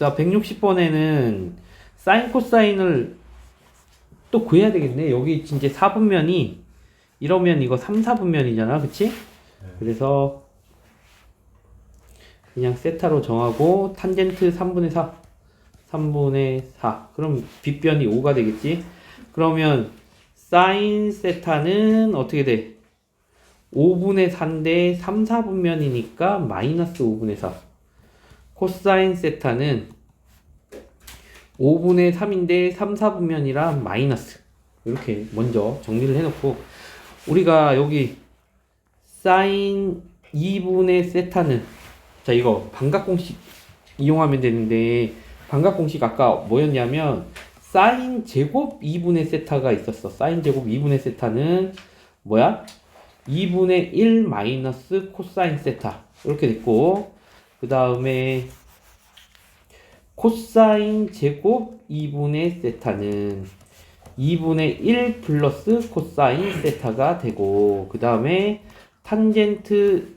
자, 160번에는 사인 코사인을 또 구해야 되겠네. 여기 진짜 4분면이 이러면 이거 3, 4분면이잖아. 그치? 그래서 그냥 세타로 정하고 탄젠트 3분의 4. 3분의 4. 그럼 빗변이 5가 되겠지? 그러면 사인 세타는 어떻게 돼? 5분의 4인데 3, 4분면이니까 마이너스 5분의 4. 코사인 세타는 5분의 3인데 3, 4분면이라 마이너스. 이렇게 먼저 정리를 해놓고 우리가 여기 사인 2분의 세타는 자 이거 반각 공식 이용하면 되는데 반각 공식 아까 뭐였냐면 사인 제곱 2분의 세타가 있었어. 사인 제곱 2분의 세타는 뭐야? 2분의 1 마이너스 코사인 세타 이렇게 됐고 그 다음에 코사인 제곱 2분의 세타는 2분의 1 플러스 코사인 세타가 되고 그 다음에 탄젠트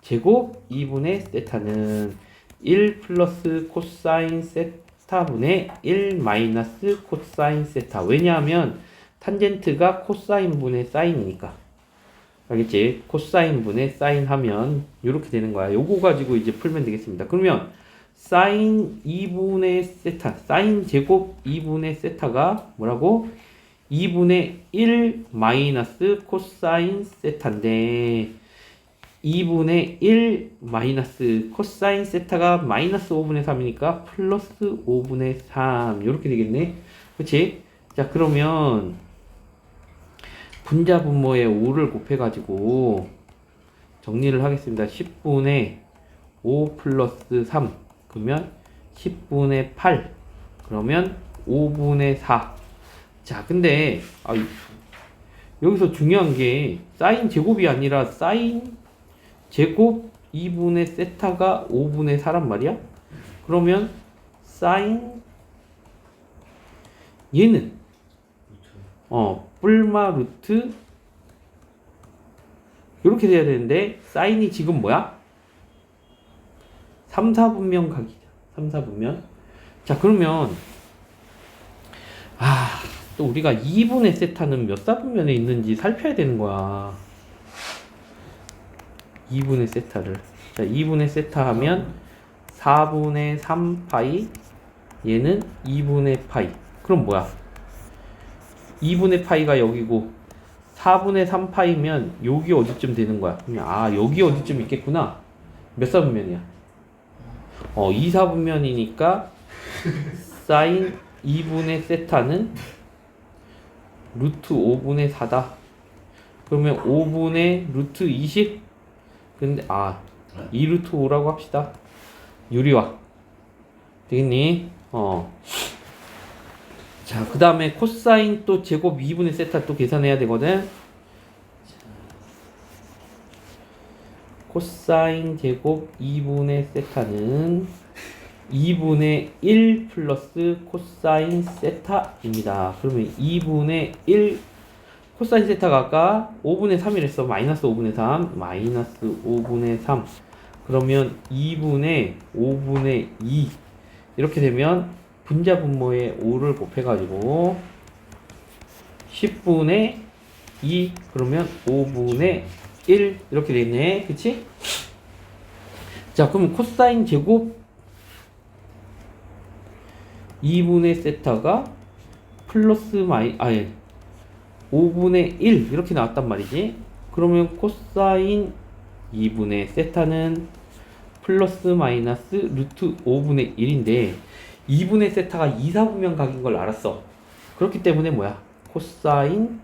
제곱 2분의 세타는 1 플러스 코사인 세타분의 1 마이너스 코사인 세타. 왜냐하면 탄젠트가 코사인 분의 사인이니까. 알겠지? 코사인 분의 사인 하면 이렇게 되는 거야. 요거 가지고 이제 풀면 되겠습니다. 그러면 사인 2분의 세타 사인 제곱 2분의 세타가 뭐라고? 2분의 1 마이너스 코사인 세타인데 2분의 1 마이너스 코사인 세타가 마이너스 5분의 3이니까 플러스 5분의 3 이렇게 되겠네 그치? 자 그러면 분자 분모에 5를 곱해 가지고 정리를 하겠습니다 10분의 5 플러스 3 그러면 10분의 8 그러면 5분의 4 자, 근데 아, 이- 여기서 중요한 게 사인 제곱이 아니라 사인 제곱 2분의 세타가 5분의 4란 말이야? 그러면 사인 얘는 어 뿔마 루트 이렇게 돼야 되는데 사인이 지금 뭐야? 3, 4분면 각이죠. 3, 4분면. 자, 그러면 아, 또 우리가 2분의 세타는 몇 사분면에 있는지 살펴야 되는 거야. 2분의 세타를. 자, 2분의 세타 하면 4분의 3파이 얘는 2분의 파이. 그럼 뭐야? 2분의 파이가 여기고 4분의 3파이면 여기 어디쯤 되는 거야? 그러면 아, 여기 어디쯤 있겠구나. 몇 사분면이야? 어, 2, 4분면이니까 사인 2분의 세타는 루트 5분의 4다. 그러면 5분의 루트 20? 근데 아, 2루트 5라고 합시다. 유리화. 되겠니? 어. 자, 그 다음에 코사인 또 제곱 2분의 세타 또 계산해야 되거든. 코사인 제곱 2분의 세타는 2분의 1 플러스 코사인 세타입니다. 그러면 2분의 1 코사인 세타가 아까 5분의 3이랬어. 마이너스 5분의 3. 마이너스 5분의 3. 그러면 2분의 5분의 2. 이렇게 되면 분자 분모에 5를 곱해가지고 10분의 2. 그러면 5분의 1. 이렇게 되겠네. 그치? 자, 그럼 코사인 제곱 2분의 세타가 플러스 마이 아예 5분의 1 이렇게 나왔단 말이지. 그러면 코사인 2분의 세타는 플러스 마이너스 루트 5분의 1인데 2분의 세타가 2, 4분면 각인 걸 알았어. 그렇기 때문에 뭐야? 코사인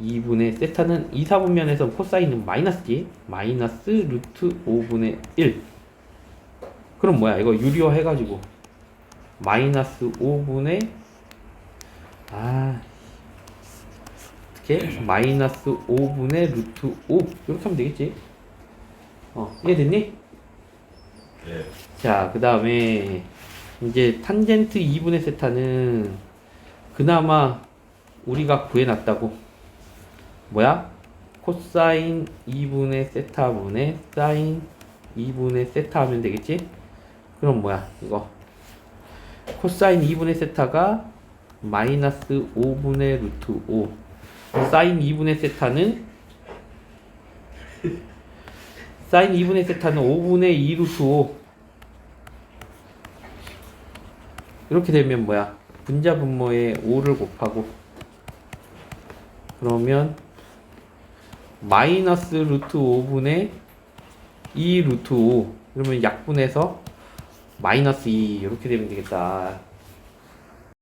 2분의 세타는 2, 4분면에서 코사인은 마이너스지. 마이너스 루트 5분의 1. 그럼 뭐야? 이거 유리화 해가지고 마이너스 5분의 아 어떻게 마이너스 5분의 루트 5 이렇게 하면 되겠지 어 이해됐니? 네. 자그 다음에 이제 탄젠트 2분의 세타는 그나마 우리가 구해놨다고 뭐야? 코사인 2분의 세타분의 사인 2분의 세타 하면 되겠지? 그럼 뭐야? 이거. 코사인 2분의 세타가 마이너스 5분의 루트 5 사인 2분의 세타는? 사인 2분의 세타는 5분의 2 루트 5 이렇게 되면 뭐야? 분자 분모에 5를 곱하고. 그러면 마이너스 루트 5분의 2 루트 5 그러면 약분해서 마이너스 2 이렇게 되면 되겠다